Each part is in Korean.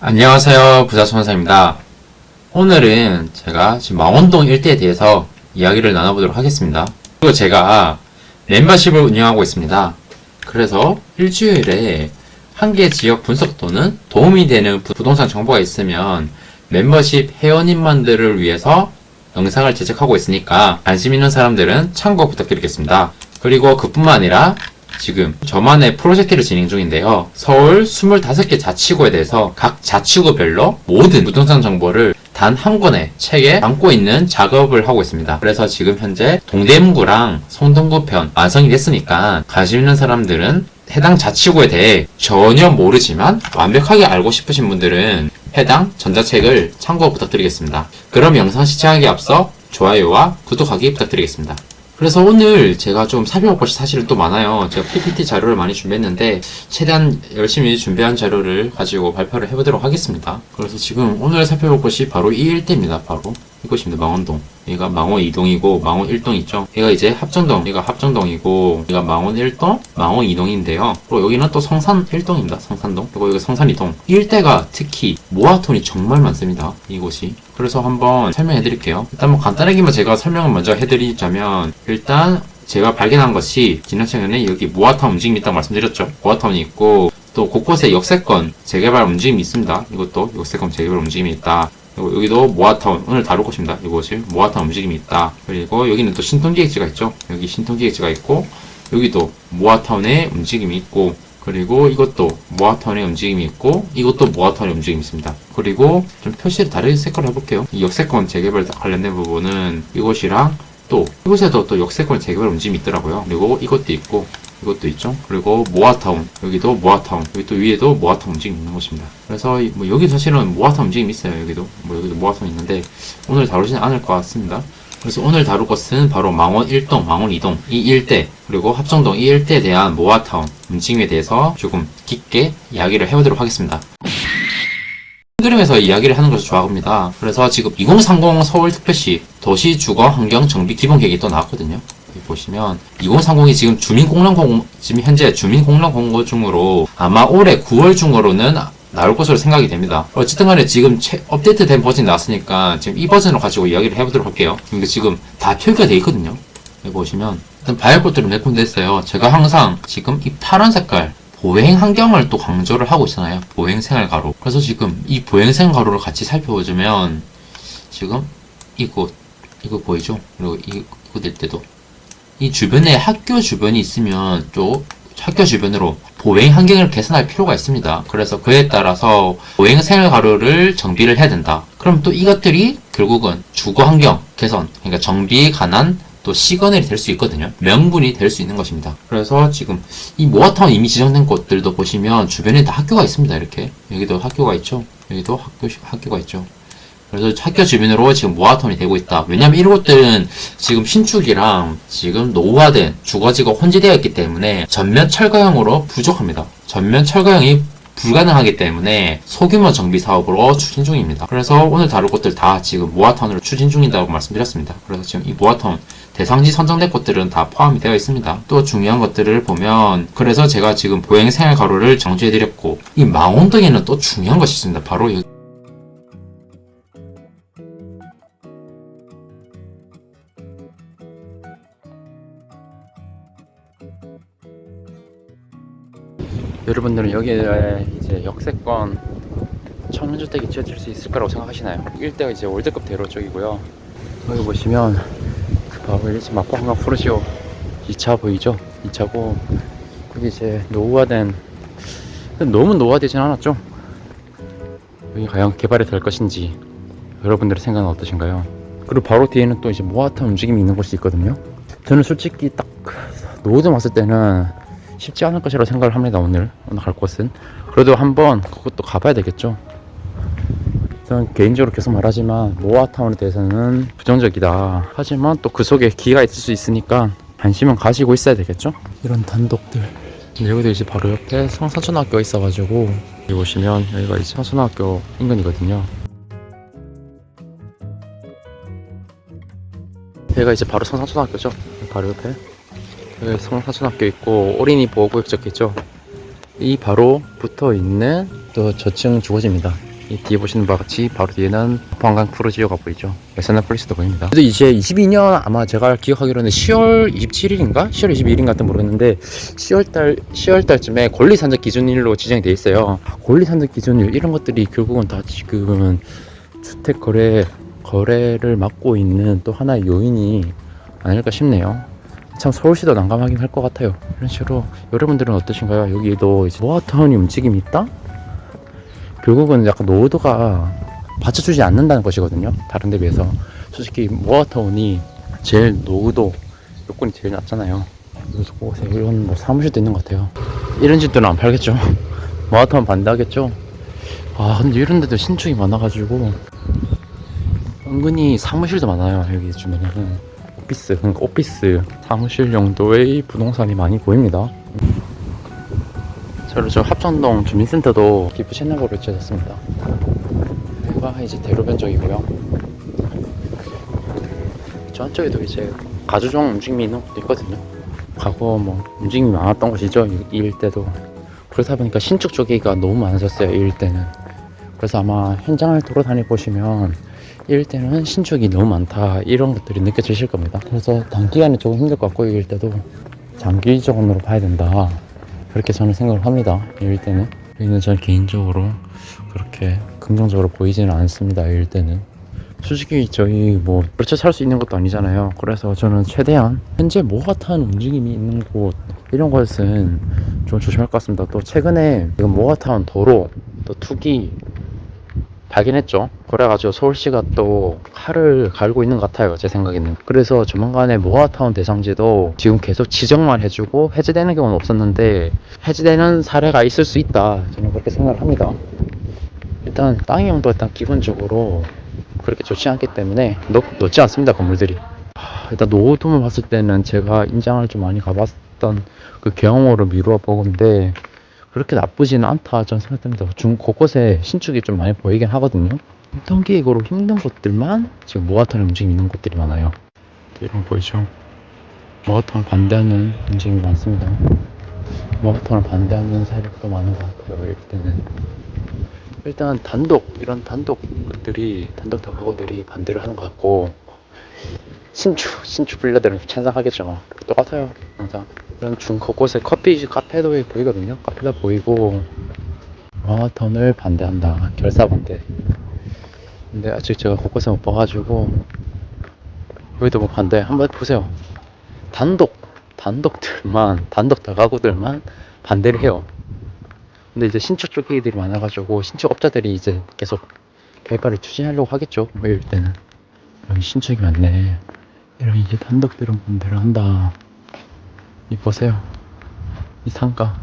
안녕하세요. 부자천사입니다. 오늘은 제가 지금 망원동 일대에 대해서 이야기를 나눠보도록 하겠습니다. 그리고 제가 멤버십을 운영하고 있습니다. 그래서 일주일에 한 개 지역 분석 또는 도움이 되는 부- 부동산 정보가 있으면 멤버십 회원님만들을 위해서 영상을 제작하고 있으니까 관심 있는 사람들은 참고 부탁드리겠습니다. 그리고 그뿐만 아니라 지금 저만의 프로젝트를 진행 중인데요. 서울 25개 자치구에 대해서 각 자치구별로 모든 부동산 정보를 단한 권의 책에 담고 있는 작업을 하고 있습니다. 그래서 지금 현재 동대문구랑 성동구 편 완성이 됐으니까 관심 있는 사람들은 해당 자치구에 대해 전혀 모르지만 완벽하게 알고 싶으신 분들은 해당 전자책을 참고 부탁드리겠습니다. 그럼 영상 시청하기 앞서 좋아요와 구독하기 부탁드리겠습니다. 그래서 오늘 제가 좀 살펴볼 것이 사실은 또 많아요. 제가 PPT 자료를 많이 준비했는데 최대한 열심히 준비한 자료를 가지고 발표를 해보도록 하겠습니다. 그래서 지금 오늘 살펴볼 것이 바로 이 일대입니다. 바로 이곳입니다. 망원동. 얘가 망원 2동이고 망원 1동 있죠. 얘가 이제 합정동. 얘가 합정동이고 얘가 망원 1동, 망원 2동인데요. 그리고 여기는 또 성산 1동입니다. 성산동. 그리고 여기 성산 2동. 이 일대가 특히 모아톤이 정말 많습니다. 이곳이. 그래서 한번 설명해 드릴게요. 일단 뭐 간단하게만 제가 설명을 먼저 해 드리자면 일단 제가 발견한 것이 지난 시간에 여기 모아타운 움직임이 있다고 말씀드렸죠. 모아타운이 있고 또 곳곳에 역세권 재개발 움직임이 있습니다. 이것도 역세권 재개발 움직임이 있다. 여기도 모아타운 오늘 다룰 것입니다. 이곳이 모아타운 움직임이 있다. 그리고 여기는 또 신통기획지가 있죠. 여기 신통기획지가 있고 여기도 모아타운의 움직임이 있고 그리고 이것도 모아타운의 움직임이 있고 이것도 모아타운의 움직임이 있습니다. 그리고 좀 표시를 다르게 색깔로 해볼게요. 이 역세권 재개발 관련된 부분은 이곳이랑 또 이곳에도 또 역세권 재개발 움직임이 있더라고요. 그리고 이것도 있고 이것도 있죠. 그리고 모아타운 여기도 모아타운 여기 또 위에도 모아타운 움직임이 있는 곳입니다. 그래서 이- 뭐 여기 사실은 모아타운 움직임이 있어요. 여기도 뭐 여기도 모아타운 있는데 오늘 다루지는 않을 것 같습니다. 그래서 오늘 다룰 것은 바로 망원 1동, 망원 2동 이 일대 그리고 합정동 이 일대에 대한 모아타운 움직임에 대해서 조금 깊게 이야기를 해보도록 하겠습니다. 그림에서 이야기를 하는 것을 좋아합니다. 그래서 지금 2030 서울특별시 도시주거 환경 정비 기본 계획이 또 나왔거든요. 보시면 2030이 지금 주민 공란 공 지금 현재 주민 공란 공고 중으로 아마 올해 9월 중으로는 나올 것으로 생각이 됩니다. 어쨌든 간에 지금 최, 업데이트된 버전이 나왔으니까 지금 이 버전을 가지고 이야기를 해보도록 할게요. 근데 지금 다 표기가 돼 있거든요. 여기 보시면 봐야 할 것들은 몇 군데 있어요. 제가 항상 지금 이 파란 색깔 보행 환경을 또 강조를 하고 있잖아요. 보행 생활 가로. 그래서 지금 이 보행 생활 가로를 같이 살펴보자면 지금 이곳 이거 보이죠? 그리고 이- 이곳 될 때도 이 주변에 학교 주변이 있으면 또 학교 주변으로 보행 환경을 개선할 필요가 있습니다. 그래서 그에 따라서 보행 생활 가로를 정비를 해야 된다. 그럼 또 이것들이 결국은 주거 환경 개선, 그러니까 정비에 관한 또 시그널이 될 수 있거든요. 명분이 될 수 있는 것입니다. 그래서 지금 이 모아타운 이미 지정된 곳들도 보시면 주변에 다 학교가 있습니다. 이렇게 여기도 학교가 있죠. 여기도 학교 학교가 있죠. 그래서 학교 주변으로 지금 모아타운이 되고 있다. 왜냐면 이런 곳들은 지금 신축이랑 지금 노후화된 주거지가 혼재되어 있기 때문에 전면 철거형으로 부족합니다. 전면 철거형이 불가능하기 때문에 소규모 정비 사업으로 추진 중입니다. 그래서 오늘 다룰 곳들 다 지금 모아타운으로 추진 중이라고 말씀드렸습니다. 그래서 지금 이 모아타운 대상지 선정된 곳들은 다 포함이 되어 있습니다. 또 중요한 것들을 보면 그래서 제가 지금 보행 생활 가로를 정지해 드렸고 이 망원동에는 또 중요한 것이 있습니다. 바로 이 여러분들은 여기에 이제 역세권 청년주택이 지어질 수 있을 거라고 생각하시나요? 일대가 이제 월드컵 대로 쪽이고요. 여기 보시면 그 바로 일지 마포 한강 푸르시오 2차 보이죠? 2차고 그게 이제 노후화된 너무 노후화되진 않았죠? 여기 과연 개발이 될 것인지 여러분들의 생각은 어떠신가요? 그리고 바로 뒤에는 또 이제 모아타운 움직임이 있는 곳이 있거든요. 저는 솔직히 딱 노후점 왔을 때는 쉽지 않을 것이라고 생각을 합니다 오늘. 오늘 갈 곳은. 그래도 한번 그것도 가봐야 되겠죠. 저는 개인적으로 계속 말하지만 모아타운에 대해서는 부정적이다. 하지만 또 그 속에 기가 있을 수 있으니까 관심은 가지고 있어야 되겠죠? 이런 단독들. 여기도 이제 바로 옆에 성산초등학교가 있어가지고 여기 보시면 여기가 이제 성산초등학교 인근이거든요. 여기가 이제 바로 성산초등학교죠? 바로 옆에 여기 성산초등학교 있고 어린이 보호구역 적혀있죠 이 바로 붙어 있는 또 저층 주거지입니다. 이 뒤에 보시는 바와 같이 바로 뒤에는 관광 프로지오가 보이죠. 에스나 폴리스도 보입니다. 그래서 이제 22년 아마 제가 기억하기로는 10월 27일인가? 10월 22일인 같은 모르겠는데 10월달 10월달쯤에 권리산적 기준일로 지정이 돼 있어요. 권리산적 기준일 이런 것들이 결국은 다 지금은 주택 거래 거래를 막고 있는 또 하나의 요인이 아닐까 싶네요. 참 서울시도 난감하긴 할 것 같아요. 이런 식으로 여러분들은 어떠신가요? 여기도 이제 모아타운이 움직임이 있다? 결국은 약간 노후도가 받쳐주지 않는다는 것이거든요. 다른 데 비해서 솔직히 모아타운이 제일 노후도 요건이 제일 낮잖아요. 그래서 곳에 이런 뭐 사무실도 있는 것 같아요. 이런 집들은 안 팔겠죠. 모아타운 반대하겠죠. 아 근데 이런 데도 신축이 많아가지고 은근히 사무실도 많아요. 여기 주변에는 오피스 그러니까 오피스 사무실 용도의 부동산이 많이 보입니다. 저를 저 합천동 주민센터도 기프 채널으로 지어졌습니다. 여기가 이제 대로변 쪽이고요. 저 한쪽에도 이제 가주종 움직임이 있는 곳도 있거든요. 과거 뭐 움직임이 많았던 곳이죠. 이, 이 일대도. 그러다 보니까 신축 쪽이가 너무 많아졌어요. 이 일대는. 그래서 아마 현장을 돌아다니 보시면 이 일대는 신축이 너무 많다 이런 것들이 느껴지실 겁니다. 그래서 단기간에 조금 힘들 것 같고 이 일대도 장기적으로 봐야 된다. 그렇게 저는 생각을 합니다. 이 일대는. 여기는 저는 개인적으로 그렇게 긍정적으로 보이지는 않습니다. 이 일대는. 솔직히 저희 뭐 그렇게 살 수 있는 것도 아니잖아요. 그래서 저는 최대한 현재 모아타운 움직임이 있는 곳 이런 것은 좀 조심할 것 같습니다. 또 최근에 지금 모아타운 도로 또 투기 발견했죠. 그래가지고 서울시가 또 칼을 갈고 있는 것 같아요. 제 생각에는. 그래서 조만간에 모아타운 대상지도 지금 계속 지정만 해주고 해제되는 경우는 없었는데 해제되는 사례가 있을 수 있다. 저는 그렇게 생각을 합니다. 일단 땅의 용도 일단 기본적으로 그렇게 좋지 않기 때문에 높, 높지 않습니다. 건물들이. 하, 일단 노후도만 봤을 때는 제가 인장을 좀 많이 가봤던 그 경험으로 미루어 보건데 그렇게 나쁘지는 않다 저는 생각합니다. 중 곳곳에 신축이 좀 많이 보이긴 하거든요. 통계적으로 힘든 곳들만 지금 모아타운 움직임이 있는 곳들이 많아요. 이런 거 보이죠? 모아타운 반대하는 움직임이 많습니다. 모아타운을 반대하는 세력도 많은 것 같아요. 일단은 일단 단독 이런 단독 것들이 단독 다가구들이 반대를 하는 것 같고 신축 신축 빌려들은 찬성하겠죠. 똑같아요 항상. 이런 중 곳곳에 커피 카페도 보이거든요. 카페가 보이고 마라톤을 반대한다. 결사 반대. 근데 아직 제가 곳곳에 못 봐가지고 여기도 뭐 반대. 한번 보세요. 단독 단독들만 단독 다가구들만 반대를 해요. 근데 이제 신축 쪽 얘기들이 많아가지고 신축 업자들이 이제 계속 개발을 추진하려고 하겠죠. 뭐 이럴 때는 여기 신축이 많네. 이런 이제 단독들은 반대를 한다. 이 보세요. 이 상가.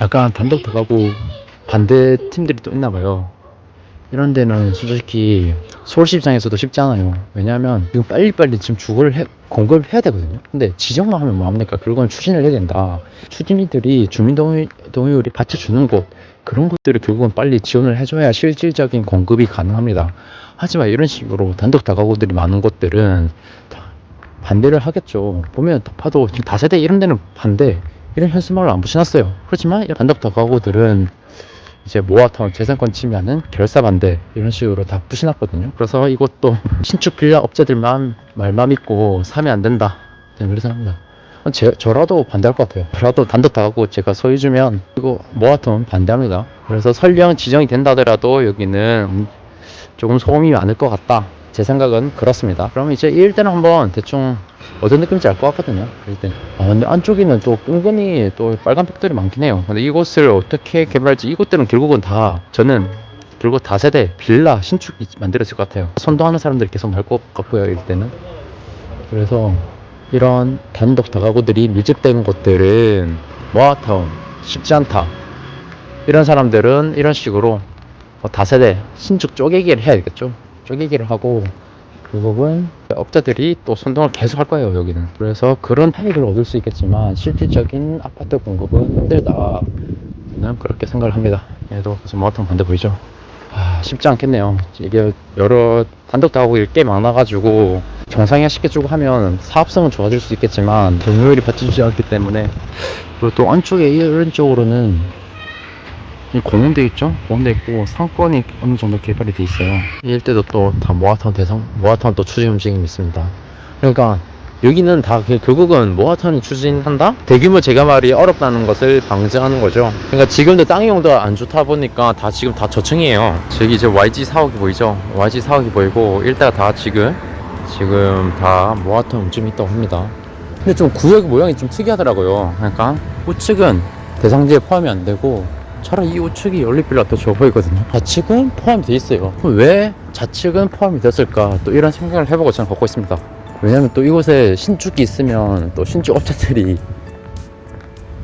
약간 단독 들어가고 반대 팀들이 또 있나 봐요. 이런 데는 솔직히 서울시 입장에서도 쉽지 않아요. 왜냐하면 지금 빨리빨리 지금 주거를 해, 공급을 해야 되거든요. 근데 지정만 하면 뭐합니까? 그건 추진을 해야 된다. 추진이들이 주민동의 동의율이 받쳐주는 곳 그런 것들을 결국은 빨리 지원을 해줘야 실질적인 공급이 가능합니다. 하지만 이런 식으로 단독 다가구들이 많은 곳들은 다 반대를 하겠죠. 보면 봐도 지금 다세대 이런 데는 반대 이런 현수막을 안 붙여놨어요. 그렇지만 단독 다가구들은 이제 모아타운 재산권 침해하는 결사 반대 이런 식으로 다 붙여놨거든요. 그래서 이것도 신축 빌라 업자들만 말만 믿고 사면 안 된다. 저는 그렇게 생각합니다. 제, 저라도 반대할 것 같아요. 저라도 단독 다가구 제가 소유 주면 이거 모아타운 반대합니다. 그래서 설령 지정이 된다 하더라도 여기는 음, 조금 소음이 많을 것 같다. 제 생각은 그렇습니다. 그러면 이제 이 일대는 한번 대충 어떤 느낌인지 알 것 같거든요. 일단. 아, 근데 안쪽에는 또 은근히 또 빨간 벽돌이 많긴 해요. 근데 이곳을 어떻게 개발할지 이곳들은 결국은 다 저는 결국 다세대 빌라 신축이 만들어질 것 같아요. 선도하는 사람들이 계속 나올 것 같고요. 일대는. 그래서 이런 단독 다가구들이 밀집된 곳들은 모아타운 쉽지 않다. 이런 사람들은 이런 식으로 뭐 다세대 신축 쪼개기를 해야 되겠죠. 쪼개기를 하고 결국은 업자들이 또 선동을 계속 할 거예요 여기는. 그래서 그런 타익을 얻을 수 있겠지만 실질적인 아파트 공급은 힘들다. 저는 그렇게 생각을 합니다. 얘도 그래서 모아타운 반대 보이죠? 아 쉽지 않겠네요. 이게 여러 단독 다가구들이 꽤 많아가지고 정상화 시켜주고 하면 사업성은 좋아질 수 있겠지만 경유율이 받쳐주지 않기 때문에 그리고 또 안쪽에 이런 쪽으로는 이 공원돼 있죠? 공원돼 있고 상권이 어느 정도 개발이 돼 있어요. 이 일대도 또 다 모아타운 대상 모아타운 또 추진 움직임이 있습니다. 그러니까 여기는 다 그- 결국은 모아타운이 추진한다? 대규모 재개발이 어렵다는 것을 방증하는 거죠. 그러니까 지금도 땅 이용도가 안 좋다 보니까 다 지금 다 저층이에요. 저기 이제 YG 사옥이 보이죠? YG 사옥이 보이고 일대가 다 지금 지금 다 모아타운 움직임이 있다고 합니다. 근데 좀 구역 모양이 좀 특이하더라고요. 그러니까 우측은 대상지에 포함이 안 되고 차라리 이 우측이 연립빌라 더 좋아 보이거든요. 좌측은 포함이 돼 있어요. 그럼 왜 좌측은 포함이 됐을까? 또 이런 생각을 해보고 저는 갖고 있습니다. 왜냐면 또 이곳에 신축이 있으면 또 신축 업체들이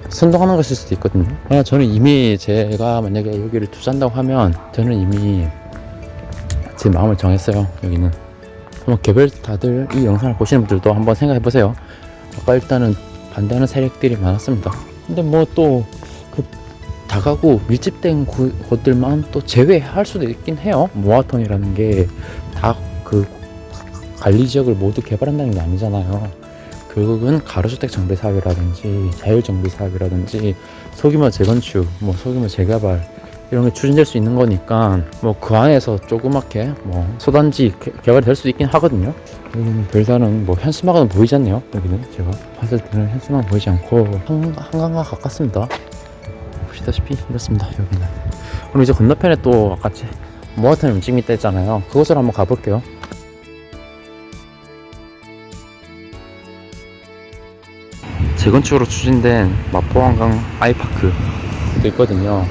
선동하는 것일 수도 있거든요. 그러나 저는 이미 제가 만약에 여기를 투자한다고 하면 저는 이미 제 마음을 정했어요. 여기는. 한번 개별 다들 이 영상을 보시는 분들도 한번 생각해 보세요. 아까 일단은 반대하는 세력들이 많았습니다. 근데 뭐또그 다가구 밀집된 구- 곳들만 또 제외할 수도 있긴 해요. 모아톤이라는 게 다 그 관리 지역을 모두 개발한다는 게 아니잖아요. 결국은 가로주택 정비 사업이라든지 자율 정비 사업이라든지 소규모 재건축, 뭐 소규모 재개발 이런 게 추진될 수 있는 거니까 뭐 그 안에서 조그맣게 뭐 소단지 개- 개발이 될 수도 있긴 하거든요. 여기는 별다른 뭐 현수막은 보이지 않네요. 여기는 제가 봤을 때는 현수막 보이지 않고 한, 한강과 가깝습니다. 보시다시피 이렇습니다. 여기는. 그럼 이제 건너편에 또 아까 제 모아탄 움직임이 있다 했잖아요. 그곳으로 한번 가볼게요. 재건축으로 추진된 마포한강 아이파크도 있거든요.